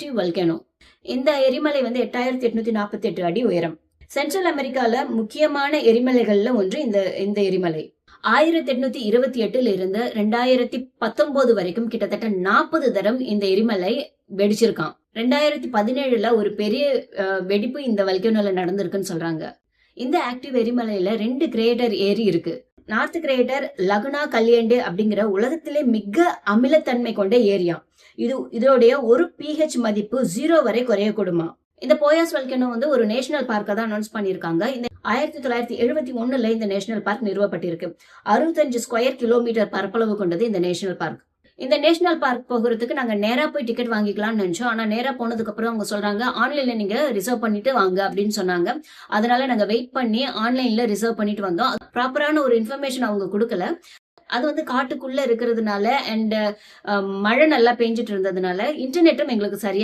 Active volcano இந்த எரிமலை வந்து எட்டாயிரத்தி எட்நூத்தி நாற்பத்தி எட்டு அடி உயரம். சென்ட்ரல் அமெரிக்கால முக்கியமான எரிமலைகள்ல ஒன்று இந்த இந்த எரிமலை. ஆயிரத்தி எட்நூத்தி இருபத்தி எட்டுல இருந்து ரெண்டாயிரத்தி பத்தொன்பது வரைக்கும் கிட்டத்தட்ட நாற்பது தரம் இந்த எரிமலை வெடிச்சிருக்கான் ரெண்டாயிரத்தி பதினேழுல ஒரு பெரிய வெடிப்பு இந்த வல்கனோல நடந்திருக்குன்னு சொல்றாங்க. இந்த ஆக்டிவ் எரிமலையில ரெண்டு கிரேட்டர் ஏரி இருக்கு. நார்த் கிரேட்டர் லகுனா கல்யாண்டு அப்படிங்கிற உலகத்திலே மிக அமிலத்தன்மை கொண்ட ஏரியா இது இதோடைய ஒரு பிஹெச் மதிப்பு ஜீரோ வரை குறையக்கூடுமா? இந்த போயாஸ் வல்கனோ வந்து ஒரு நேஷனல் பார்க்கை தான் அனௌன்ஸ் பண்ணியிருக்காங்க. இந்த ஆயிரத்தி தொள்ளாயிரத்தி எழுபத்தி ஒண்ணுல இந்த நேஷனல் பார்க் நிறுவப்பட்டிருக்கு. அறுபத்தஞ்சு ஸ்கொயர் கிலோமீட்டர் பரப்பளவு கொண்டது இந்த நேஷனல் பார்க். இந்த நேஷனல் பார்க் போகிறதுக்கு நாங்க நேரா போய் டிக்கெட் வாங்கிக்கலாம்னு நினைச்சோம். ஆனா நேரா போனதுக்கு அப்புறம் அவங்க சொல்றாங்க ஆன்லைன்ல நீங்க ரிசர்வ் பண்ணிட்டு வாங்க அப்படின்னு சொன்னாங்க. அதனால நாங்க வெயிட் பண்ணி ஆன்லைன்ல ரிசர்வ் பண்ணிட்டு வந்தோம். ப்ராப்பரான ஒரு இன்ஃபர்மேஷன் அவங்க கொடுக்கல. அது வந்து காட்டுக்குள்ள இருக்கிறதுனால அண்ட் மழை நல்லா பெஞ்சிட்டு இருந்ததுனால இன்டர்நெட்டும் எங்களுக்கு சரியா